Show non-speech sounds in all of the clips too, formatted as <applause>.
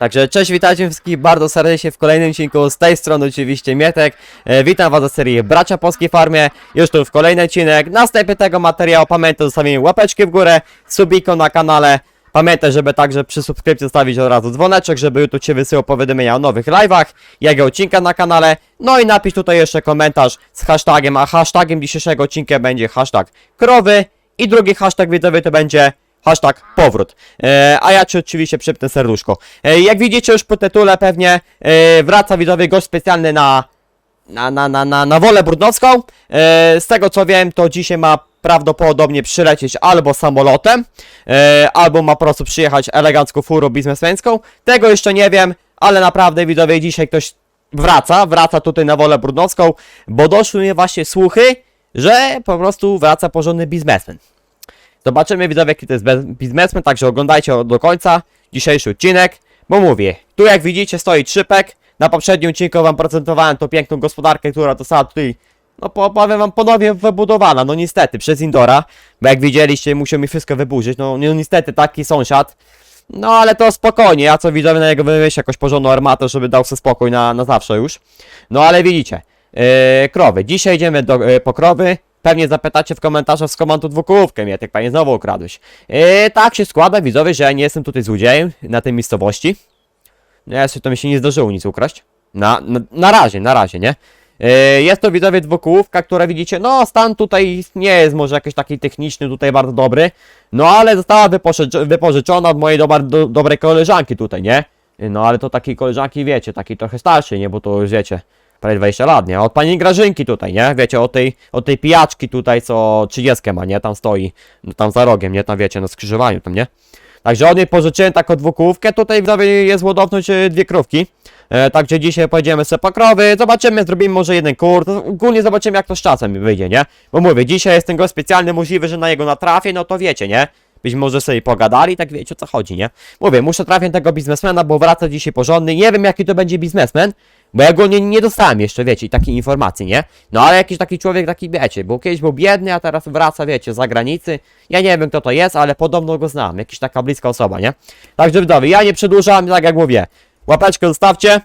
Także cześć, witajcie wszystkich bardzo serdecznie w kolejnym odcinku, z tej strony oczywiście Mietek. E, witam was za serię Bracia Polskiej Farmie, już tu w kolejny odcinek. Następnie tego materiału pamiętaj zostawienie łapeczki w górę, subiko na kanale. Pamiętaj, żeby także przy subskrypcji zostawić od razu dzwoneczek, żeby YouTube Cię wysyłał powiadomienia o nowych live'ach, i odcinka na kanale. No i napisz tutaj jeszcze komentarz z hashtagiem, a hashtagiem dzisiejszego odcinka będzie hashtag krowy i drugi hashtag widzowy to będzie Hashtag powrót. E, a ja ci oczywiście przypnę serduszko. E, jak widzicie już po tytule pewnie e, wraca widzowie gość specjalny na na, na, na, na, na wolę brudnowską. E, z tego co wiem, to dzisiaj ma prawdopodobnie przylecieć albo samolotem, e, albo ma po prostu przyjechać elegancką furą biznesmeńską. Tego jeszcze nie wiem, ale naprawdę widzowie dzisiaj ktoś wraca, wraca tutaj na wolę brudnowską, bo doszły mi właśnie słuchy, że po prostu wraca porządny biznesmen. Zobaczymy widzowie jaki to jest biznesmen, także oglądajcie do końca dzisiejszy odcinek, bo mówię, tu jak widzicie stoi trzypek, na poprzednim odcinku wam prezentowałem tą piękną gospodarkę, która została tutaj, no po- powiem wam ponownie wybudowana, no niestety, przez Indora, bo jak widzieliście musiał mi wszystko wyburzyć, no, no niestety taki sąsiad, no ale to spokojnie, ja co widzowie na niego wymyślę jakąś porządną armatę, żeby dał sobie spokój na, na zawsze już, no ale widzicie, yy, krowy, dzisiaj idziemy do, yy, po krowy, Pewnie zapytacie w komentarzach skąd tu dwukółówkę, mnie tak panie znowu ukradłeś. Yy, tak się składa, widzowie, że ja nie jestem tutaj złodziejem na tej miejscowości. No jeszcze to mi się nie zdarzyło nic ukraść. Na, na, na razie, na razie, nie? Yy, jest to widzowie dwukółówka, która widzicie, no stan tutaj nie jest może jakiś taki techniczny, tutaj bardzo dobry. No ale została wypożycz- wypożyczona od mojej do, dobrej koleżanki tutaj, nie? Yy, No ale to takiej koleżanki, wiecie, takiej trochę starszej, nie? Bo to już wiecie, prawie 20 lat, nie? Od pani Grażynki tutaj, nie? Wiecie, od tej, od tej pijaczki tutaj, co 30 ma, nie? Tam stoi, no, tam za rogiem, nie? Tam wiecie, na skrzyżowaniu tam, nie? Także od niej pożyczyłem taką dwukółówkę, tutaj widzowie jest łodowność e, dwie krówki. E, także dzisiaj pojedziemy sobie po krowy, zobaczymy, zrobimy może jeden kurs, no, ogólnie zobaczymy jak to z czasem wyjdzie, nie? Bo mówię, dzisiaj jest ten specjalny, możliwy, że na jego natrafię, no to wiecie, nie? Być może sobie pogadali, tak wiecie o co chodzi, nie? Mówię, muszę trafić tego biznesmena, bo wraca dzisiaj porządny, nie wiem jaki to będzie biznesmen, bo ja go nie, nie dostałem jeszcze, wiecie, takiej informacji, nie? No ale jakiś taki człowiek, taki wiecie, bo kiedyś był biedny, a teraz wraca, wiecie, z zagranicy. Ja nie wiem kto to jest, ale podobno go znam, jakiś taka bliska osoba, nie? Także widzowie, ja nie przedłużam, tak jak mówię, łapeczkę zostawcie,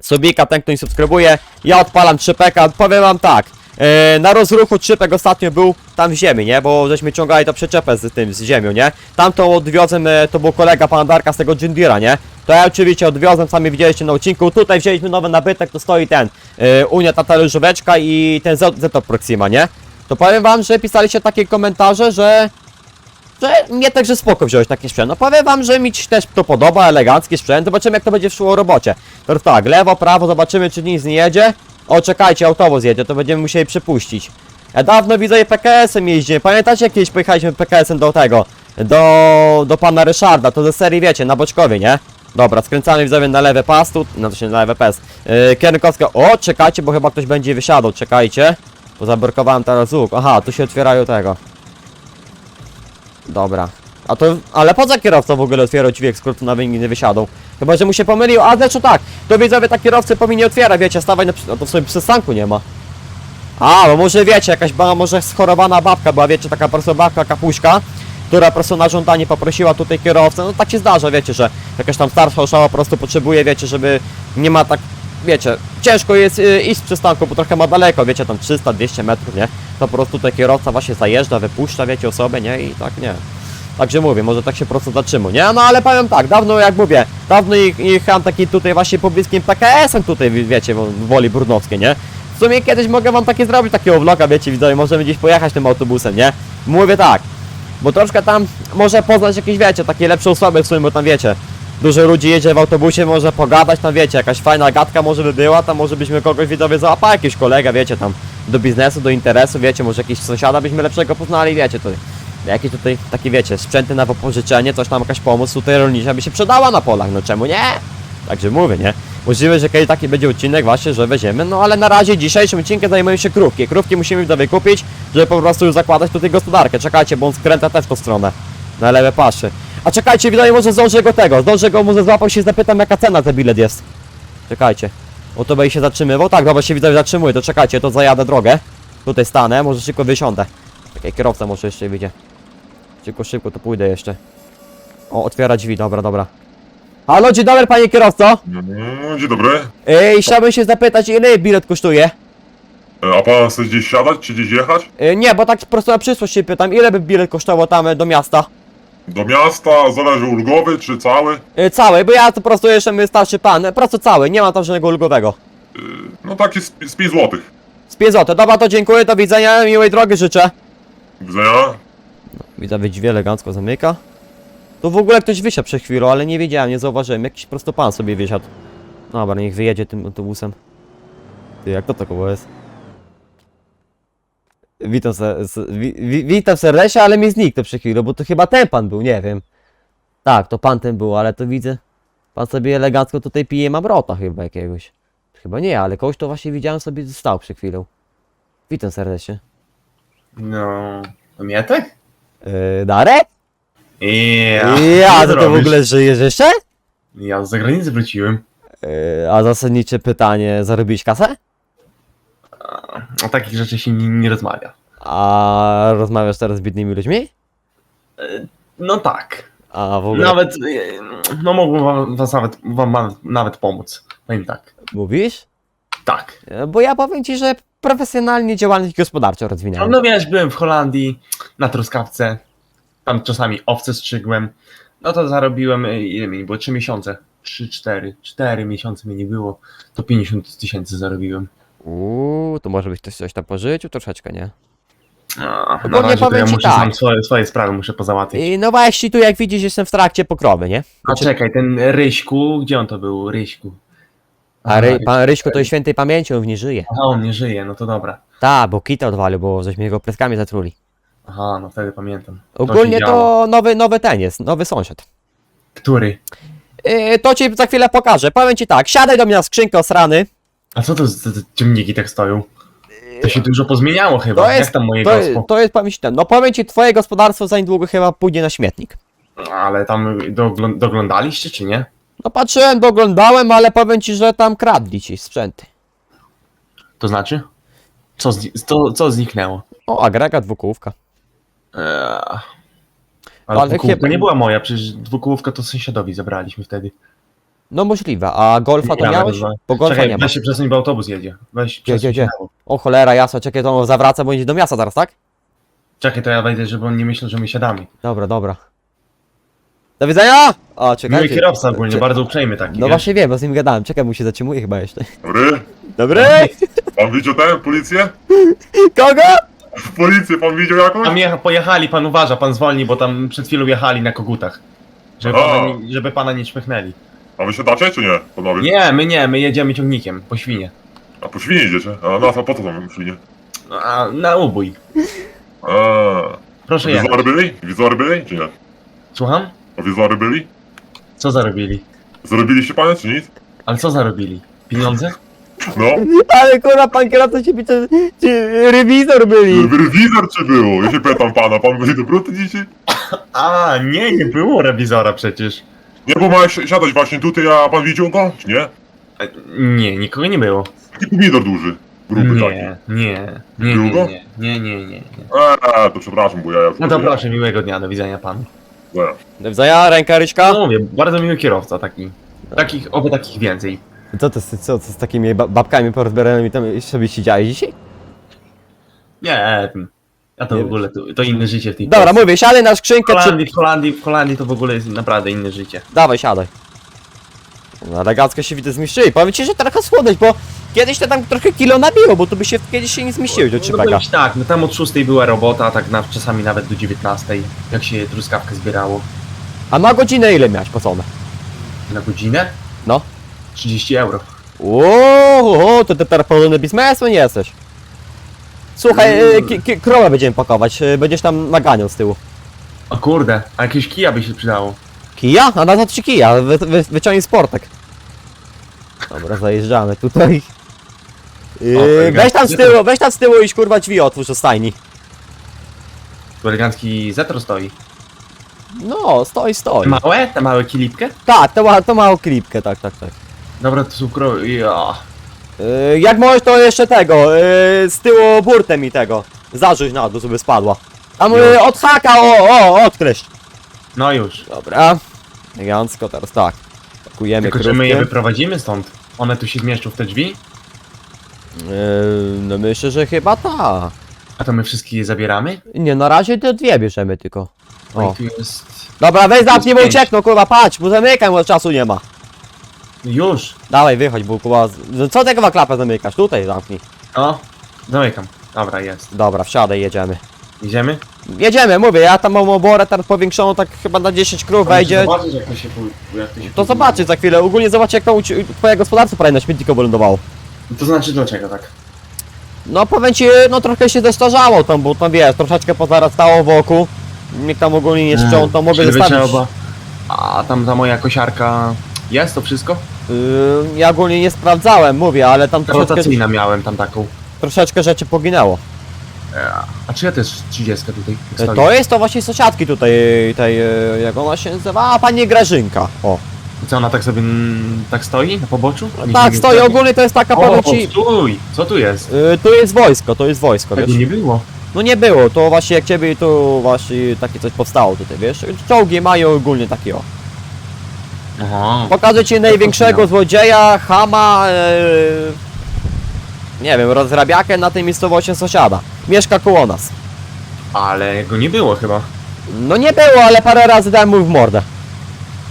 subika, ten kto nie subskrybuje, ja odpalam 3peka, powiem wam tak, e, na rozruchu 3pek ostatnio był tam w ziemi, nie, bo żeśmy ciągali to przyczepę z tym, z ziemią, nie, tamtą odwiozłem, e, to był kolega pana Darka z tego Jindira, nie, to ja oczywiście odwiozłem, sami widzieliście na odcinku, tutaj wzięliśmy nowy nabytek, to stoi ten, e, Unia ta talerzóweczka i ten Zeto Proxima, nie, to powiem wam, że pisaliście takie komentarze, że że mnie także spoko wziąłeś taki sprzęt. No powiem wam, że mi też to podoba, elegancki sprzęt. Zobaczymy jak to będzie szło w robocie. To tak, lewo, prawo, zobaczymy czy nic nie jedzie. O, czekajcie, autobus jedzie, to będziemy musieli przypuścić. Ja dawno widzę PKS-em jeździłem. Pamiętacie jak kiedyś pojechaliśmy PKS-em do tego? Do, do pana Ryszarda, to ze serii wiecie, na Boczkowie, nie? Dobra, skręcamy widzowie na lewy pas tu, no to się na lewy pas. Yy, kierunkowska, o, czekajcie, bo chyba ktoś będzie wysiadał, czekajcie. Bo zablokowałem teraz łuk. Aha, tu się otwierają tego. Dobra. A to, ale po co kierowca w ogóle otwierał drzwi, jak skrótu na nie wysiadł? Chyba, że mu się pomylił, a znaczy tak, to widzowie tak kierowcy powinni otwierać, wiecie, stawać na, no to w przystanku nie ma. A, bo może wiecie, jakaś ba, może schorowana babka była, wiecie, taka po prostu babka kapuśka, która po prostu na żądanie poprosiła tutaj kierowcę, no tak się zdarza, wiecie, że jakaś tam starsza osoba po prostu potrzebuje, wiecie, żeby nie ma tak, wiecie, ciężko jest y, iść z przystanku, bo trochę ma daleko, wiecie, tam 300-200 metrów, nie? To po prostu tutaj kierowca właśnie zajeżdża, wypuszcza, wiecie, osobę, nie? I tak nie. Także mówię, może tak się po prostu zatrzymał, nie? No ale powiem tak, dawno jak mówię, dawno ich- jechałem taki tutaj właśnie pobliskim PKS-em tutaj, wi- wiecie, Woli Brudnowskiej, nie? W sumie kiedyś mogę wam takie zrobić, takiego vloga, wiecie, widzowie, możemy gdzieś pojechać tym autobusem, nie? Mówię tak, bo troszkę tam może poznać jakieś, wiecie, takie lepsze osoby w sumie, bo tam wiecie, dużo ludzi jedzie w autobusie, może pogadać, tam wiecie, jakaś fajna gadka może by była, tam może byśmy kogoś widzowie załapali, jakiegoś kolegę, wiecie, tam do biznesu, do interesu, wiecie, może jakiegoś sąsiada byśmy lepszego poznali, wiecie, to jakieś tutaj, takie wiecie, sprzęty na wypożyczenie, coś tam, jakaś pomoc tutaj rolnicza by się przydała na polach, no czemu nie? Także mówię, nie? Możliwe, że kiedyś taki będzie odcinek właśnie, że weźmiemy, no ale na razie dzisiejszym odcinkiem zajmujemy się krówki. Krówki musimy widzowie kupić, żeby po prostu już zakładać tutaj gospodarkę. Czekajcie, bo on skręta też w tą stronę. Na lewe paszy. A czekajcie, widzowie, może zdążę go tego, zdążę go, może złapał się, zapytam jaka cena za bilet jest. Czekajcie. O to będzie się zatrzymywał. Tak, dobra, się widzowie zatrzymuje, to czekajcie, to zajadę drogę. Tutaj stanę, może szybko wysiądę. Czekaj, kierowca może jeszcze wyjdzie. Szybko, szybko, to pójdę jeszcze. O, otwiera drzwi, dobra, dobra. Halo, dzień dobry panie kierowco. No, dzień dobry. Ej, chciałbym się zapytać, ile bilet kosztuje? E, A pan chce gdzieś siadać, czy gdzieś jechać? E, nie, bo tak po prostu na przyszłość się pytam, ile by bilet kosztował tam e, do miasta? Do miasta, zależy ulgowy, czy cały? Cały, bo ja to po prostu jeszcze my starszy pan, po prostu cały, nie ma tam żadnego ulgowego. No taki z, z 5 złotych. Z 5 zł, dobra to dziękuję, do widzenia, miłej drogi życzę. Do widzenia. Widzę, drzwi elegancko zamyka. Tu w ogóle ktoś wysiadł przed chwilą, ale nie wiedziałem, nie zauważyłem. Jakiś prosto pan sobie wysiadł. Dobra, niech wyjedzie tym autobusem. Ty, jak to takowo jest? Witam, se, s- wi, wi, witam serdecznie, ale mi zniknął przed chwilą, bo to chyba ten pan był, nie wiem. Tak, to pan ten był, ale to widzę. Pan sobie elegancko tutaj pije mamrota chyba jakiegoś. Chyba nie, ale kogoś to właśnie widziałem sobie stał przed chwilą. Witam serdecznie. No, Mietek? Yy, Darek? Ja, Ja, to ty w ogóle żyjesz jeszcze? Ja z zagranicy wróciłem. Yy, a zasadnicze pytanie, zarobiłeś kasę? O takich rzeczy się nie, nie rozmawia. A rozmawiasz teraz z biednymi ludźmi? No tak. A w ogóle Nawet, e, no mogłem wam, was nawet, wam ma- nawet pomóc. Powiem tak. mówisz? Tak. Yy, Bo ja powiem ci, że profesjonalnie działalność gospodarczą No, rozwinąłem. no wiesz, byłem w Holandii, na truskawce. Tam czasami owce strzygłem. No to zarobiłem, e, ile mi było? 3 miesiące. 3, 4, 4 miesiące mi nie było. To 50 tysięcy zarobiłem. Uuu, to może być też coś tam po życiu, troszeczkę, nie? A, Bo na nie razie to powiem ja ci muszę tak. sam swoje, swoje sprawy muszę pozałatwić. I no właśnie tu jak widzisz jestem w trakcie pokrowy, nie? A czekaj, ten Ryśku, gdzie on to był? Ryśku. A Ry, pan Ryśko to jest świętej pamięci, on nie żyje. Aha, on nie żyje, no to dobra. Ta, bo kita odwalił, bo żeśmy jego pleskami zatruli. Aha, no wtedy pamiętam. To Ogólnie działo. to nowy, nowy ten jest, nowy sąsiad. Który? Yy, to ci za chwilę pokażę. Powiem ci tak, siadaj do mnie na skrzynkę osrany. A co to za ciemniki tak stoją? To się dużo pozmieniało chyba. To jest- Jak tam moje To, gospo? to jest pamięć ten. No powiem ci, twoje gospodarstwo za niedługo chyba pójdzie na śmietnik. Ale tam doglą- doglądaliście czy nie? No patrzyłem, doglądałem, ale powiem ci, że tam kradli ci sprzęty. To znaczy? Co, zni- to, co zniknęło? O, agregat dwukółówka. Eee, ale Ale dwukółka chyba- nie była moja, przecież dwukółówkę to sąsiadowi zabraliśmy wtedy. No możliwe, a golfa to Ja miałeś? nawet- Bo golfa Czekaj, nie ma. weź się przesuń, bo autobus jedzie. Weź Gdzie, gdzie, gdzie? O cholera, jasno, czekaj, to on zawraca, bo idzie do miasta zaraz, tak? Czekaj, to ja wejdę, żeby on nie myślał, że my siadamy. Dobra, dobra. Do widzenia! O, czekaj. Miły kierowca ogólnie, bardzo uprzejmy taki. No wiesz? właśnie wiem, bo z nim gadałem. Czekaj, mu się zatrzymuje chyba jeszcze. Dobry. Dobry! Pan widział ten, policję? Kogo? Policję pan widział jakąś? Tam jecha, pojechali, pan uważa, pan zwolni, bo tam przed chwilą jechali na kogutach. Żeby A. pana, nie, żeby pana nie. A wy siadacie, czy nie, panowie? Nie, my nie, my jedziemy ciągnikiem, po świnie. A po świnie idziecie? A na co, po co tam świnie? No, A na ubój. A, Proszę jechać. wizory byli? Wizory byli, czy nie? Słucham? A wizory byli? Co zarobili? Zrobiliście panie, czy nic? Ale co zarobili? Pieniądze? No. Ale kurwa, pan kierowca się pisze, czy rewizor byli. No, rewizor czy było? Ja się pytam pana, pan będzie do bruty dzisiaj? A, nie, nie było rewizora przecież. Nie, bo ma siadać właśnie tutaj, a pan widział go? Czy nie? E, nie, nikogo nie było. Taki pomidor duży, gruby taki. Nie, nie, nie, nie, nie, nie, nie, nie. nie. Eee, to przepraszam, bo ja. No to proszę, miłego dnia, do widzenia panu. Wzaja, ręka, ryczka. No mówię, bardzo miły kierowca taki. Takich, oby takich więcej. Co to, z- co, co z takimi ba- babkami porozbieranymi tam sobie siedziałeś dzisiaj? Nie, ja to Nie w ogóle, to, to inne życie w tej Dobra, Polsce. mówię, siadaj na W skrzynkę, czy... Holandii, w Holandii, w Holandii to w ogóle jest naprawdę inne życie. Dawaj, siadaj. No, elegancko się widzę zmieścili. Powiem ci, że trochę słodycz, bo kiedyś to tam trochę kilo nabiło, bo tu by się kiedyś się nie zmieściły do No ci tak, no tam od 6 była robota, tak na, czasami nawet do 19, jak się truskawkę zbierało. A na godzinę ile miałeś płacone? Na godzinę? No. 30 euro. Ooo, to ty pełny biznesmen jesteś. Słuchaj, e, Mm. ki- ki- krowę będziemy pakować, e, będziesz tam naganiał z tyłu. O kurde, a jakieś kija by się przydało. Kija? A na to trzy kija, wy, wy, wyciągnij sportek. Dobra, zajeżdżamy tutaj. Yy, weź tam z tyłu, weź tam z tyłu i kurwa drzwi otwórz do stajni. Tu elegancki zetro stoi. No, stoi, stoi. Małe? Te małe kilipkę? Tak, to ma, to ma klipkę, tak, tak, tak. Dobra, to są krowy. Ja. Yy, jak możesz to jeszcze tego, yy, z tyłu burtę mi tego, zarzuć na dół, żeby spadła. Tam yy, od haka, o, o, odkreśl. No już. Dobra. Elegancko, teraz tak. Pakujemy Tylko czy my je krówki. wyprowadzimy stąd? One tu się zmieszczą w te drzwi? Yy, no myślę, że chyba ta. A to my wszystkie je zabieramy? Nie, na razie te dwie bierzemy tylko. No O. i tu jest... Dobra, weź zamknij, bo pięć. uciekną, kurwa, patrz, bo zamykam, bo czasu nie ma. Już! Dawaj, wychodź, bo kurwa, z- co tego klapę zamykasz? Tutaj zamknij. O, zamykam. Dobra, jest. Dobra, wsiadaj, jedziemy. Idziemy? Jedziemy, mówię, ja tam mam oborę teraz powiększoną, tak chyba na 10 krów wejdzie. Zobaczyć jak to się... pój- Jak to, się To zobaczy za chwilę, ogólnie zobacz jak to u cie- twoje gospodarstwo prawie na śmietniku wylądowało. To znaczy dlaczego tak? No powiem ci, no trochę się zestarzało tam, bo tam wiesz, troszeczkę pozarastało wokół. Nikt tam ogólnie nie sprzątał, mogę Czyli zostawić. trzeba- A tam ta moja kosiarka... Jest to wszystko? Yy, ja ogólnie nie sprawdzałem, mówię, ale tam troszeczkę, Rotacyjna miałem tam taką. troszeczkę rzeczy poginęło. A czy ja też 30 tutaj stoi? To jest to właśnie sąsiadki tutaj, tej, e, jak ona się nazywa? A, pani Grażynka. O. I Co ona tak sobie mm, tak stoi na poboczu? Nic Tak, nie stoi, robi? ogólnie to jest taka, powiem O, ci, stój! Co tu jest? tu jest wojsko, to jest wojsko, wiesz? Tego nie było. No nie było, to właśnie jak ciebie to właśnie takie coś powstało tutaj, wiesz? Czołgi mają ogólnie takie o. Aha. Pokażę ci największego złodzieja, Hama, e, nie wiem, rozrabiakę na tej miejscowości sąsiada. Mieszka koło nas. Ale go nie było chyba. No nie było, ale parę razy dałem mu w mordę.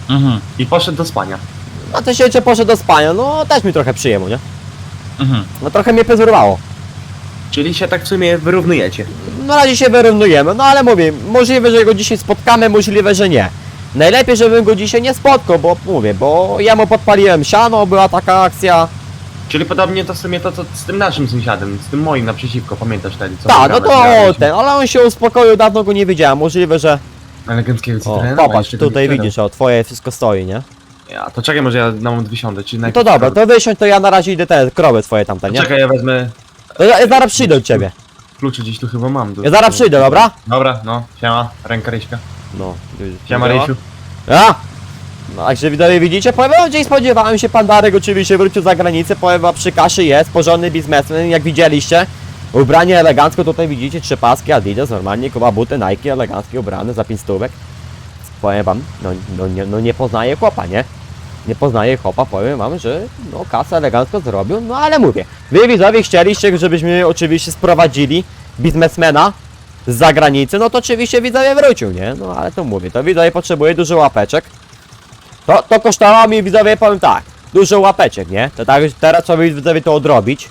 Mhm. I poszedł do spania. A ty się jeszcze poszedł do spania, no też mi trochę przyjemło, nie? Mhm. No trochę mnie pozrywało. Czyli się tak w sumie wyrównujecie. Na razie się wyrównujemy, no ale mówię, możliwe, że go dzisiaj spotkamy, możliwe, że nie. Najlepiej, żebym go dzisiaj nie spotkał, bo mówię, bo ja mu podpaliłem siano, była taka akcja. Czyli podobnie to w sumie to co z tym naszym sąsiadem, z tym moim naprzeciwko, pamiętasz wtedy co Tak, no to ten, ale on się uspokoił, dawno go nie widziałem, możliwe, że... Eleganckiego O, cytrena. popatrz, tutaj widzisz, o, twoje wszystko stoi, nie? Ja, to czekaj, może ja na moment wysiądę, czy No najpierw... to dobra, to wysiądź, to ja na razie idę te krowy twoje tamte, nie? Czekaj, ja wezmę... To ja, ja zaraz przyjdę do ciebie. Klucze gdzieś tu chyba mam. Do... Ja zaraz przyjdę, dobra? Dobra, no, siema, ręka Ryśka. No. Siema? Rysiu. A! No, także widzowie widzicie, powiem wam, gdzieś spodziewałem się, pan Darek oczywiście wrócił za granicę, powiem wam, przy kaszy jest, porządny biznesmen, jak widzieliście. Ubranie elegancko, tutaj widzicie, trzy paski Adidas, normalnie, kuba buty, Nike, eleganckie ubrane za pięć stówek. Powiem wam, no, no, nie, no nie poznaję chłopa, nie? Nie poznaję chłopa, powiem wam, że no kasę elegancko zrobił, no ale mówię, wy widzowie chcieliście, żebyśmy oczywiście sprowadzili biznesmena z zagranicy, no to oczywiście widzowie wrócił, nie? No ale to mówię, to widzowie potrzebuje dużo łapeczek. To, to kosztowało mi widzowie, powiem tak, dużo łapeczek, nie? To tak, teraz trzeba widzowie to odrobić.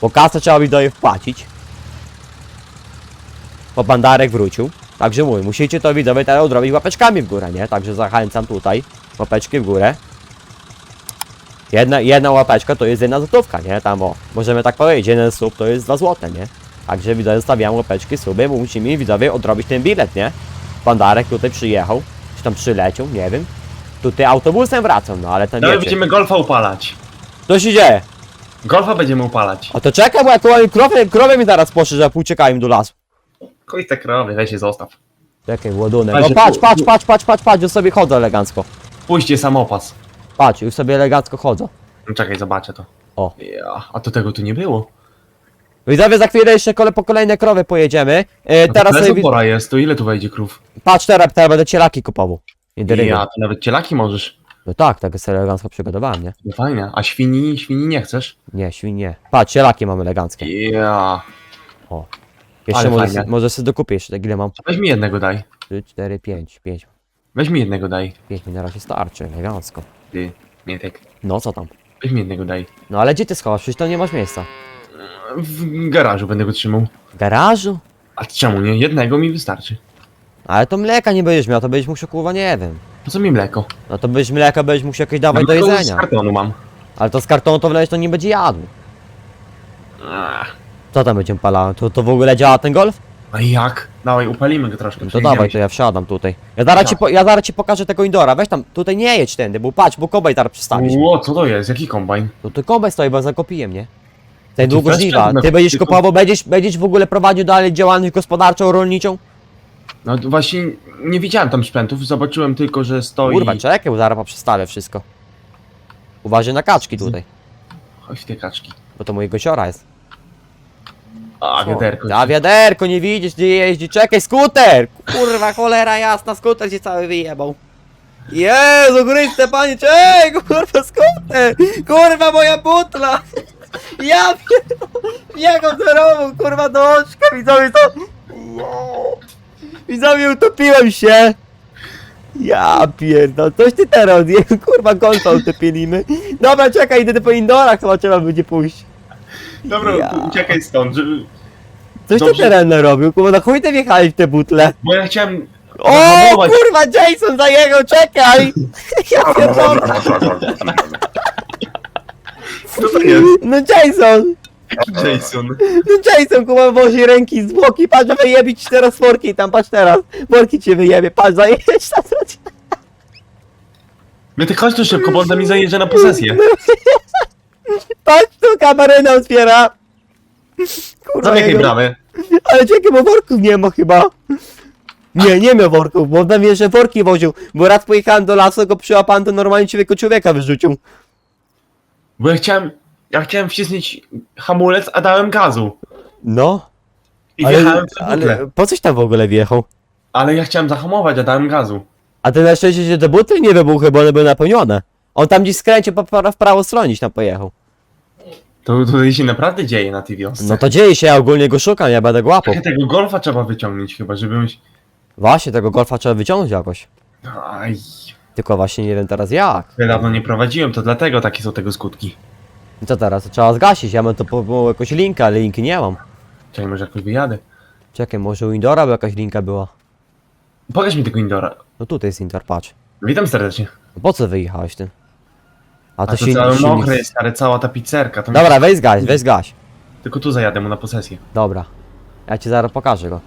Bo kasę trzeba widzowie wpłacić. Bo bandarek wrócił. Także mówię, musicie to widzowie teraz odrobić łapeczkami w górę, nie? Także zachęcam tutaj, łapeczki w górę. Jedna, jedna łapeczka to jest jedna złotówka, nie? Tam o, możemy tak powiedzieć, jeden sub to jest dwa złote, nie? Także widzowie stawiam łapeczki, suby, bo musimy widzowie odrobić ten bilet, nie? Bandarek tutaj przyjechał, czy tam przyleciał, nie wiem. Tutaj autobusem wracam, no ale ten Dobra, wiecie. będziemy golfa upalać. Co się dzieje? Golfa będziemy upalać. A to czekaj, bo ja tu krowy, krowy mi zaraz poszły, że uciekają do lasu. Kuj te krowy, weź je zostaw. Czekaj, ładunek. Patrz, O patrz, tu- patrz, patrz, patrz, patrz, patrz, już sobie chodzę elegancko. Puśćcie samopas. Patrz, już sobie elegancko chodzę. No czekaj, zobaczę to. O. Ja, a to tego tu nie było. Widzowie, za chwilę jeszcze kole, po kolejne krowy pojedziemy. E, No teraz teraz sobie, wi- pora jest, to ile tu wejdzie krów? patrz teraz, teraz będę cielaki kupował. Dyrygaj. Ja, to nawet cielaki możesz. No tak, tak sobie elegancko przygotowałem, nie? No fajnie. A świni, świni nie chcesz? Nie, świn nie. Patrz, cielaki mam eleganckie. Ja. Jeszcze Ale może, se- może sobie dokupię jeszcze, tak ile mam? Weź mi jednego daj. 3, 4, 5, 5. Weź mi jednego daj. 5 mi na razie starczy, elegancko. Ty, nie tak. No co tam? Weź mi jednego daj. No ale gdzie ty schowasz? Przecież tam nie masz miejsca. W garażu będę go trzymał. W garażu? A czemu nie? Jednego mi wystarczy. Ale to mleka nie będziesz miał, to będziesz musiał kurwa, nie wiem. Po co mi mleko? No to byś mleka będziesz musiał jakieś dawać do mleko z jedzenia. kartonu mam. Ale to z kartonu to wleć to nie będzie jadł. Ach, Co tam będziemy palało? To, to w ogóle działa ten golf? A jak? Dawaj, upalimy go troszkę. No to dawaj, to ja wsiadam tutaj. Ja zaraz, ci po, ja zaraz ci pokażę tego indora. Weź tam, tutaj nie jedź tędy, bo patrz, bo kobaj zaraz przystawisz. Ło, co to jest? Jaki kombajn? No to kombaj stoi, bo zakopiłem, nie? Ten To długo weź żniwa. pewno, Ty będziesz kupował, będziesz, będziesz w ogóle prowadził dalej działalność gospodarczą, rolniczą? No to właśnie nie widziałem tam sprzętów, zobaczyłem tylko, że stoi... Kurwa, czekaj, bo zaraz przestawię wszystko. Uważaj na kaczki tutaj, Chodź te kaczki. bo to mojego siora jest. A, wiaderko. A wiaderko, nie widzisz gdzie jeździ, czekaj, skuter! Kurwa, cholera jasna, skuter się cały wyjebał. Jezu Chryste, panie, ej, kurwa, skąd Kurwa, moja butla! Ja pierdolę, jaką zerową, kurwa, doczkę, widzowie, to... Widzowie, utopiłem się! Ja pierdol, coś ty teraz, nie, kurwa, golfa utopiliśmy. Dobra, czekaj, idę po indorach, chyba trzeba będzie pójść. Dobra, Ja. uciekaj stąd, żeby... Coś ty Dobrze. teraz narobił, kurwa, na chuj ty wjechałeś w te butle? Bo ja chciałem... O, zahamować. kurwa, Jason zajechał, czekaj! <laughs> Ja pierdolę. Co to jest? No Jason! Jaki <laughs> Jason? No Jason, kurwa, wozi ręki z boki, patrz, że wyjebie ci teraz worki tam, patrz teraz. Worki cię wyjebie, patrz, zajedziesz tam. My ty chodź tu szybko, bo on mi zajeżdża na posesję. Patrz, tu kamerę otwiera. Kurwa, Zamykaj jego- bramę. Ale czekaj, bo worków nie ma chyba. Nie, nie miał worków, bo on tam jeszcze worki woził. Bo raz pojechałem do lasu, go przyłapałem, to normalnie człowieku człowieka wyrzucił. Bo ja chciałem... Ja chciałem wcisnąć hamulec, a dałem gazu. No, I ale, wjechałem w butlę. ale po coś tam w ogóle wjechał? Ale ja chciałem zahamować, a dałem gazu. A ty na szczęście się te buty nie wybuchły, bo one były napełnione. On tam gdzieś skręcił po, w prawo stronę, gdzieś tam pojechał. To tutaj się naprawdę dzieje na tej wiosce. No to dzieje się, ja ogólnie go szukam, ja będę go łapał. Trochę tego golfa trzeba wyciągnąć chyba, żebyś... Właśnie, tego golfa trzeba wyciągnąć jakoś. Aj, Tylko właśnie nie wiem teraz jak. ja dawno nie prowadziłem, to dlatego takie są tego skutki. I co teraz? Trzeba zgasić, ja mam to po jakąś linkę, ale linki nie mam. Czekaj, może jakoś wyjadę. Czekaj, może u Indora by jakaś linka była. Pokaż mi tego indora. No tutaj jest Indor, patrz. Witam serdecznie. No po co wyjechałeś ty? A A to, to silnik- silnik- mokre jest, ale cała ta pizzerka. To Dobra, weź zgaś, weź zgaś. Tylko tu zajadę mu na posesję. Dobra. Ja ci zaraz pokażę go.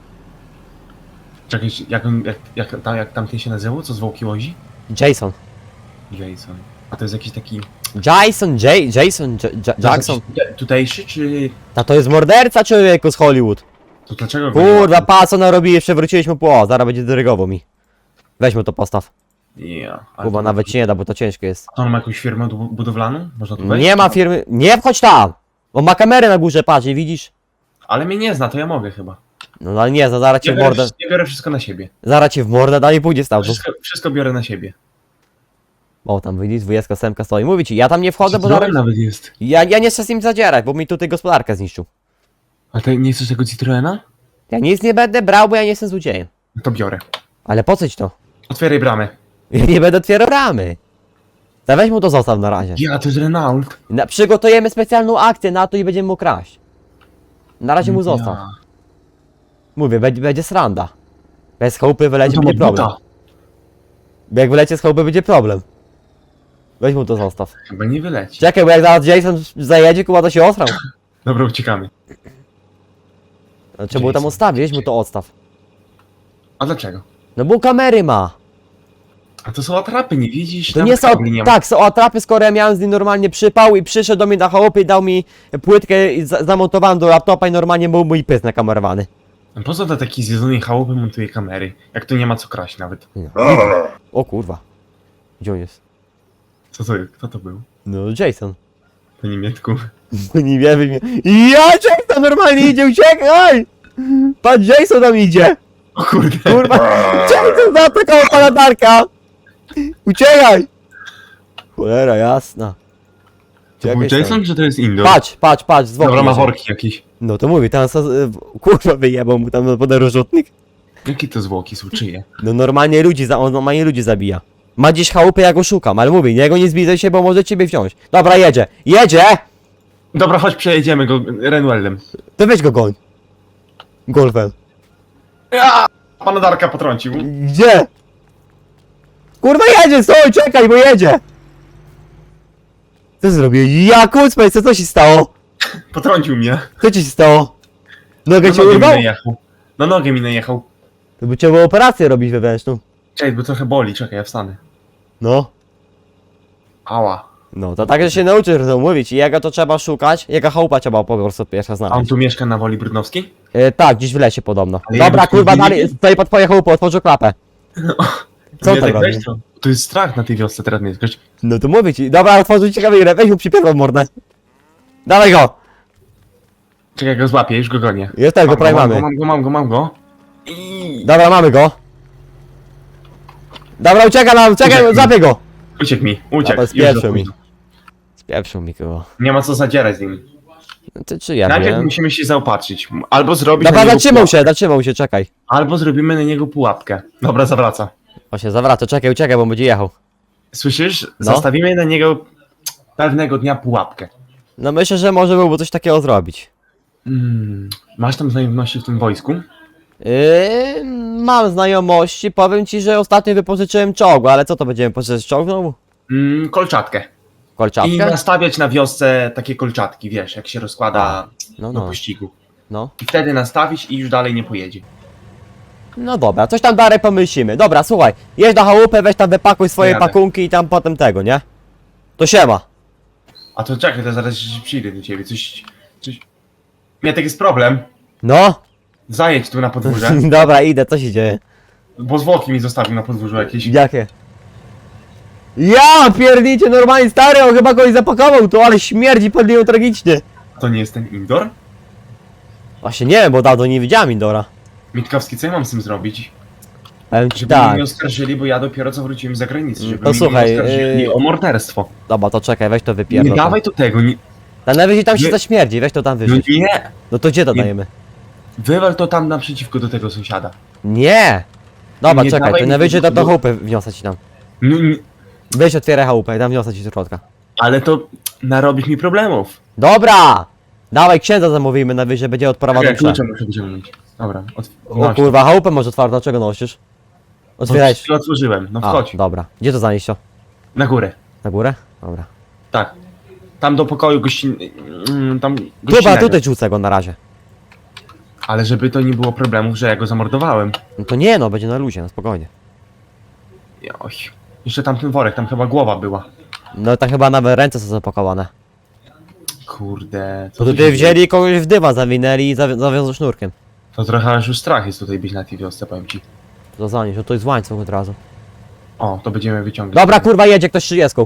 Czekaj, jak, on- jak, jak, tam, jak tamten się nazywał? Co z Wołki łozi? Jason. Jason. A to jest jakiś taki... Jason, J Jason, J J Jackson. Jakiś Tutejszy, czy... Ta to jest morderca człowieku z Hollywood. To dlaczego go Kurwa, nie ma? pa co narobili, przewróciliśmy pło, zaraz będzie dyrygował mi. Weź mu to postaw. Ja. ale Kuba to- nawet ci nie da, bo to ciężko jest. To on ma jakąś firmę bu- budowlaną? Można tu wejść? Nie ma firmy, nie wchodź tam! On ma kamerę na górze, patrz, nie widzisz? Ale mnie nie zna, to ja mogę chyba. No ale nie, za- zaraz cię Ja w biorę, mordę, wszy- ja biorę wszystko na siebie. zaraz cię w mordę da i pójdzie stał. Wszystko, wszystko biorę na siebie. O, tam widzisz, dwudziestka semka stoi. Mówi ci, ja tam nie wchodzę, bo Citroen zaraz... nawet jest. Ja, ja nie chcę z nim zadzierać, bo mi tutaj gospodarkę zniszczył. A ty nie chcesz tego Citroena? Ja nic nie będę brał, bo ja nie jestem złodziejem. No to biorę. Ale po co ci to? Otwieraj bramę. Ja nie będę otwierał ramy. To weź mu to zostaw na razie. Ja, to jest Renault. Na, przygotujemy specjalną akcję na to i będziemy mu kraść. Na razie mu zostaw. Ja. Mówię, będzie, będzie sranda. Bez chałupy wylecie, No to będzie ma problem. buta. Jak wylecie z chałupy, będzie problem. Weź mu to zostaw. Chyba nie wyleci. Czekaj, bo jak zaraz Jason zajedzie, kuba to się osrał. <laughs> Dobra, uciekamy. No, Trzeba było tam Jason, odstawić, weź mu to odstaw. A dlaczego? No bo kamery ma. A to są atrapy, nie widzisz? To Nawet nie są, kabli nie ma. tak, są atrapy, skoro ja miałem z nim normalnie przypał i przyszedł do mnie na chałupy i dał mi płytkę i za zamontowałem do laptopa i normalnie był mój pysk nakamerowany. A Po co to taki zjedzony chałupy montuje kamery? Jak tu nie ma co kraść nawet. O kurwa. Gdzie on jest? Co to, kto to był? No Jason. Po niemiecku. Nie wiem, mnie. Ja Jason normalnie idzie, uciekaj! Pan Jason tam idzie! O kurde. Kurwa! Jason zaatakował pana Darka! Uciekaj! Cholera jasna. To był Jason, czy to jest Indo? Patrz, patrz, patrz, z Dobra, ma jedzie. worki jakieś. No to mówię, tam e, kurwa wyjebał mu tam podarożutnik. Jakie to zwłoki są? Czyje? No normalnie ludzi, za, on normalnie ludzi zabija. Ma gdzieś chałupę, ja go szukam, ale mówię, niego nie zbliżaj się, bo może ciebie wziąć. Dobra, jedzie, jedzie! Dobra, chodź przejedziemy go Renuelem. To weź go goń. Golfem. Ja! Pana Darka potrącił. Gdzie? Kurwa jedzie, stój, czekaj, bo jedzie! Co zrobił? Ja kucpaj, co, co się stało? Potrącił mnie. Co ci się stało? Nogę Na cię mi urwał? najechał. Na nogę mi najechał. To by trzeba było operację robić wewnętrzną. Czekaj, bo trochę boli, czekaj, ja wstanę. No. Ała. No, to tak, że się nauczysz to mówić. I jego to trzeba szukać, jego chałupa trzeba po prostu pierwsza A on znaleźć. tu mieszka na Woli Brudnowskiej? E, tak, gdzieś w lesie podobno. Ale Dobra, jakbyś kurwa, dalej, stoi pod twoją chałupą, otworzył klapę. Co Nie, tam tak weź to. Jest strach na tej wiosce teraz mieszkać. No to mówię ci. Dobra, otworzył ci kamerę, weź mu przypierdol w mordę. Dawaj go! Czekaj, go złapię, już go gonię. Jest tak, go prawie mam mamy. go, mam go, mam go, mam go. Dobra, mamy go. Dobra, ucieka nam, Uciekł. złapię go! Uciekł mi, uciekł. Dobra, już spieprzył mi. Spieprzył mi. Nie ma co zadzierać z nim. No to czy ja Najpierw wiem? musimy się zaopatrzyć. Albo zrobić Dobra, na niego zatrzymał pułapkę. się, zatrzymał się, czekaj. Albo zrobimy na niego pułapkę. Dobra, zawraca. O się zawraca, czekaj, uciekaj, bo będzie jechał. Słyszysz? No. Zastawimy na niego pewnego dnia pułapkę. No myślę, że może byłby coś takiego zrobić. Mm, masz tam znajomości w tym wojsku? Yy, mam znajomości, powiem ci, że ostatnio wypożyczyłem czołg, ale co to będziemy pożyczyć czołg znowu? Mm, kolczatkę. I Kolczatkę? nastawiać na wiosce takie kolczatki, wiesz, jak się rozkłada No, do no, pościgu. no. I wtedy nastawić i już dalej nie pojedzie. No dobra, coś tam dalej pomyślimy. Dobra, słuchaj, jedź na chałupę, weź tam wypakuj swoje Jadę. pakunki i tam potem tego, nie? To siema. A to czekaj, to zaraz przyjdę do ciebie, coś... coś... Mietek jest problem. No, Zajedź tu na podwórze, <laughs> dobra, idę, co się dzieje? bo zwłoki mi zostawił na podwórzu jakieś. Jakie? Ja piernicie normalnie stary, on chyba kogoś zapakował tu, ale śmierdzi pod nią tragicznie. To nie jest ten indoor? Właśnie nie wiem, bo dawno nie widziałem Indora. Mitkowski, co ja mam z tym zrobić? Ci Żeby tak, mnie nie oskarżyli, bo ja dopiero co wróciłem z zagranicy, żeby To mnie słuchaj, nie oskarżyli yy, o morderstwo. dobra, to czekaj, weź to Nie wypierdol. dawaj tu tego, nie, Na najwyżej tam się Nie. zaśmierdzi, weź to tam no wyrzuć. nie! No to gdzie to Nie. dajemy? Wywal to tam naprzeciwko do tego sąsiada. Nie! Dobra, Nie czekaj, dawaj to mi najwyżej to tego- do chałupy wniosę ci tam. No, nie, Weź otwieraj chałupę i tam wniosę ci do środka. ale to narobisz mi problemów. Dobra! Dawaj księdza zamówimy, najwyżej będzie odprawa do mszy. klucze muszę wyciągnąć. Dobra, od... O kurwa, chałupę może otwartą, dlaczego nosisz? Otwieraj. Otwierać. Otworzyłem, no A, wchodź. dobra. Gdzie to zanieść? Na górę. Na górę? Dobra. Tak. Tam do pokoju gościn... mm, Tam gościnnego. tutaj rzucę go na razie. Ale żeby to nie było problemów, że ja go zamordowałem. No to nie no, będzie na luzie, no spokojnie. Oj. Jeszcze tam ten worek, tam chyba głowa była. No to chyba nawet ręce są zapakowane. Kurde. To tu tutaj się wzięli i kogoś w dywan zawinęli i zawi zawiązą sznurkiem. To trochę aż już strach jest tutaj być na tej wiosce, powiem ci. To zanieść, no to jest łańcuch od razu. O, to będziemy wyciągać. Dobra, kurwa, jedzie ktoś 30.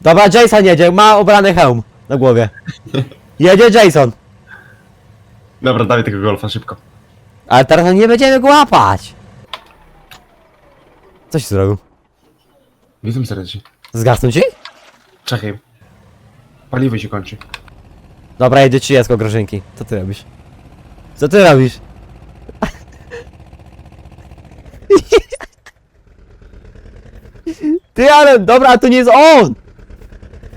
Dobra, Jason jedzie, ma ubrany hełm na głowie. <laughs> Jedzie Jason. Dobra, dawaj tego golfa szybko. Ale teraz nie będziemy go łapać. Coś zrobił? Witam serdecznie. Zgasnął ci? Czekaj. Paliwo się kończy. Dobra, jedzie 30 grażynki. Co ty robisz? Co ty robisz? Ty, ale dobra, to nie jest on!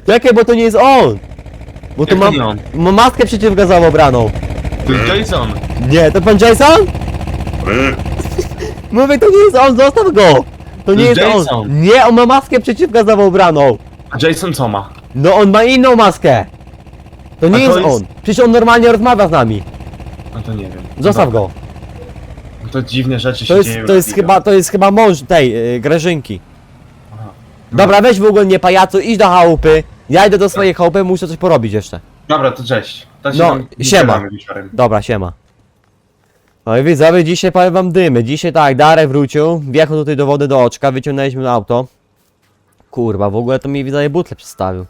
Czekaj, bo to nie jest on! Bo to Jak ma, to nie on? ma maskę przeciwgazową braną. To jest Jason! Nie, to pan Jason? Ty, Mówię, to nie jest on, zostaw go! To nie jest jest on! Jason. Nie, on ma maskę przeciwgazową braną! A Jason co ma? No on ma inną maskę! To nie A to jest, jest- on! Przecież on normalnie rozmawia z nami! No to nie wiem. Zostaw go! To dziwne rzeczy się To jest, dzieją. to jest chyba, to jest chyba mąż tej, yy, Grażynki. Aha. Dobra, weź w ogóle nie pajacu, idź do chałupy. Ja idę do swojej chałupy, muszę coś porobić jeszcze. Dobra, to cześć. To się No, tam siema. wieczorem. Dobra, siema. No i widzowie, dzisiaj powiem wam dymy. Dzisiaj tak, Darek wrócił, wjechał tutaj do wody do oczka, wyciągnęliśmy auto. Kurwa, w ogóle to mi widzowie butle przedstawił.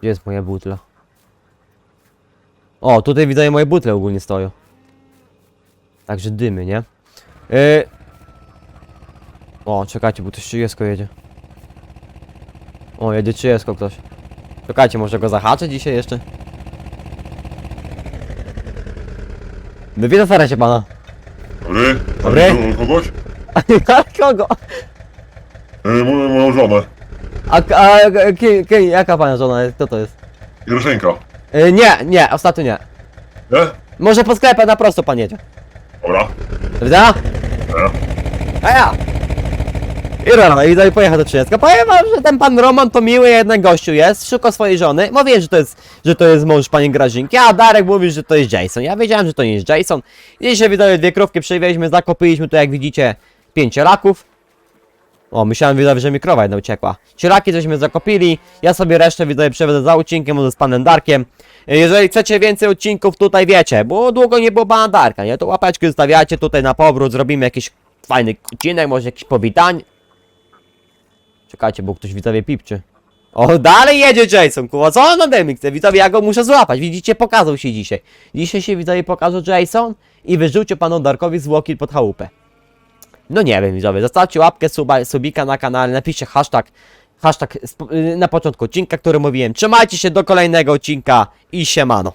Gdzie jest moja butla? O, tutaj widzowie moje butle ogólnie stoją. Także dymy, nie? Yy... O, czekajcie, bo to 30 jedzie. O, jedzie 30 ktoś. Czekajcie, może go zahaczę dzisiaj jeszcze? Wywiedzę starę się pana. dobry? Dobry. U kogoś? <laughs> Kogo? E, moją, żonę. A, a, a ki, jaka pana żona jest? Kto to jest? Jeroszenka. Y, nie, nie, ostatnio nie. Nie? Może po sklepie na prosto pan jedzie. Dobra. Prawda? Ja. A ja. I rano, i dalej pojechał do 30. Powiem wam, że ten pan Roman to miły jednak gościu jest, szuka swojej żony. Mówię, że to jest, że to jest mąż pani Grażynki, a Darek mówi, że to jest Jason. Ja wiedziałem, że to nie jest Jason. Dzisiaj widzowie dwie krówki przywieźliśmy, zakopiliśmy tu jak widzicie pięcioraków. O, myślałem widzowie, że mi krowa jedna uciekła. Cielaki żeśmy zakopili, ja sobie resztę widzowie przewiedzę za odcinkiem, może z panem Darkiem. Jeżeli chcecie więcej odcinków tutaj wiecie, bo długo nie było pana Darka, nie? To łapeczki zostawiacie tutaj na powrót, zrobimy jakiś fajny odcinek, może jakieś powitań. Czekajcie, bo ktoś widzowie pipczy. O, dalej jedzie Jason, kurwa, co on ode mnie chce? Widzowie, ja go muszę złapać, widzicie, pokazał się dzisiaj. Dzisiaj się widzowie pokazał Jason i wyrzucił panu Darkowi zwłoki pod chałupę. No nie wiem, widzowie, zostawcie łapkę, suba, subika na kanale, napiszcie hashtag, hashtag na początku odcinka, który mówiłem. Trzymajcie się do kolejnego odcinka i siemano.